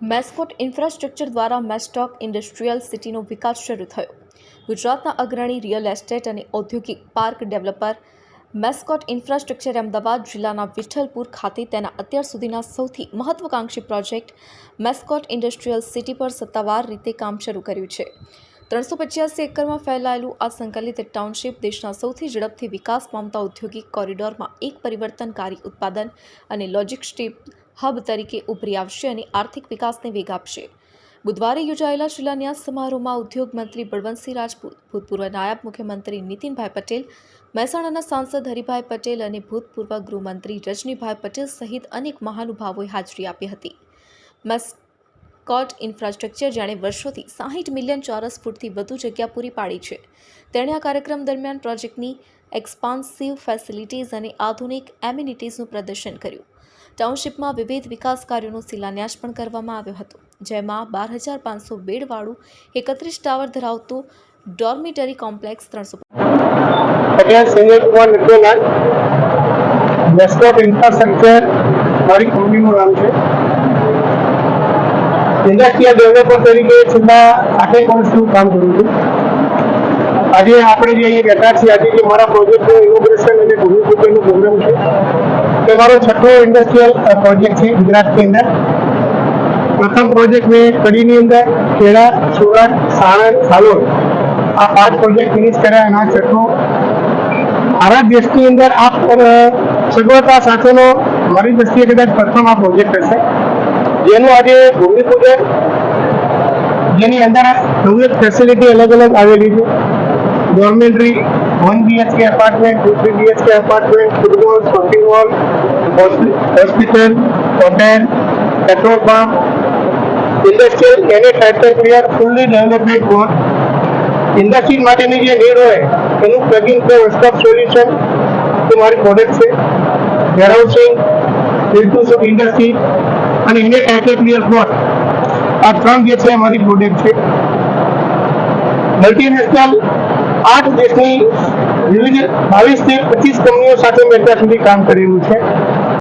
Mascot infrastructure દ્વારા મેસ્ટોક industrial સિટીનો વિકાસ શરૂ થયો. ગુજરાતના અગ્રણી રિયલ એસ્ટેટ અને ઔદ્યોગિક park developer Mascot infrastructure Ahmedabad જિલ્લાના વિઠ્ઠલપુર ખાતે તેના અત્યાર સુધીના સૌથી મહત્વકાંક્ષી પ્રોજેક્ટ મેસ્કોટ ઇન્ડસ્ટ્રીયલ સિટી પર સત્તાવાર રીતે કામ શરૂ કર્યું છે. ત્રણસો પચ્યાસી એકરમાં ફેલાયેલું આ સંકલિત ટાઉનશીપ દેશના સૌથી ઝડપથી વિકાસ પામતા ઔદ્યોગિક કોરિડોરમાં એક પરિવર્તનકારી ઉત્પાદન અને લોજિસ્ટિક હબ તરીકે ઉભરી આવશે અને આર્થિક વિકાસને વેગ આપશે. બુધવારે યોજાયેલા શિલાન્યાસ સમારોહમાં ઉદ્યોગ મંત્રી બળવંતસિંહ રાજપૂત, ભૂતપૂર્વ નાયબ મુખ્યમંત્રી નીતિનભાઈ પટેલ, મહેસાણાના સાંસદ હરિભાઈ પટેલ અને ભૂતપૂર્વ ગૃહમંત્રી રજનીભાઈ પટેલ સહિત અનેક મહાનુભાવોએ હાજરી આપી હતી. મેસ્કોટ ઇન્ફ્રાસ્ટ્રક્ચર જેણે વર્ષોથી સાહીઠ મિલિયન ચોરસ ફૂટથી વધુ જગ્યા પૂરી પાડી છે. તેણે આ કાર્યક્રમ દરમિયાન પ્રોજેક્ટની એક્સપાન્સિવ ફેસિલિટીઝ અને આધુનિક એમ્યુનિટીઝનું પ્રદર્શન કર્યું. ટાઉનશીપમાં વિવિધ વિકાસ કાર્યોનો શિલાન્યાસ પણ કરવામાં આવ્યો હતો, જેમાં બાર હજાર પાંચસો બેડવાળું એકત્રીસ ટાવર ધરાવતું ડોર્મિટરી કોમ્પ્લેક્સ ત્રણસો ઇન્ફ્રાસ્ટ્રક્ચર મારી કંપનીનું નામ છે. ઇન્ડસ્ટ્રીયલ ડેવલપર તરીકે છેલ્લા આઠેક વર્ષનું કામ કર્યું છું. આજે આપણે જે અહીંયા બેઠા છીએ, આજે જે મારા પ્રોજેક્ટનું ઇનોગ્રેશન અને ભૂમિપૂજનનો પ્રોગ્રામ છે, તે મારો છઠ્ઠો ઇન્ડસ્ટ્રીયલ પ્રોજેક્ટ છે ગુજરાતની અંદર. પ્રથમ પ્રોજેક્ટ મેં કડીની અંદર ખેડા સુરત સાણંદ સાલોદ આ પાંચ પ્રોજેક્ટ ફિનિશ કર્યા આ છઠ્ઠો. ભારત દેશની અંદર આ સગવડતા સાથેનો મારી દ્રષ્ટિએ કદાચ પ્રથમ આ પ્રોજેક્ટ હશે. જેનું આજે ભૂમિપૂજન જેની અંદર નવી ફેસિલિટી અલગ અલગ આવેલી છે. Dormitory one BHK apartment two three BHK apartment football shopping mall hospital hotel petrol pump industrial એને factor clear fully development plot industry માટેની જે નીડ હોય, એનું પ્લગિંગ ફોર સ્ટોપ સોલ્યુશન એ મારી પ્રોડક્ટ છે. વેરહાઉસિંગ બિલ્ડર્સ ઓફ ઇન્ડસ્ટ્રી અને Indian title clear plot આ ત્રણ જે છે મારી પ્રોડક્ટ છે. મલ્ટીનેશનલ આઠ દેશની વિવિધ બાવીસથી પચીસ કંપનીઓ સાથે મેં અત્યાર સુધી કામ કરેલું છે.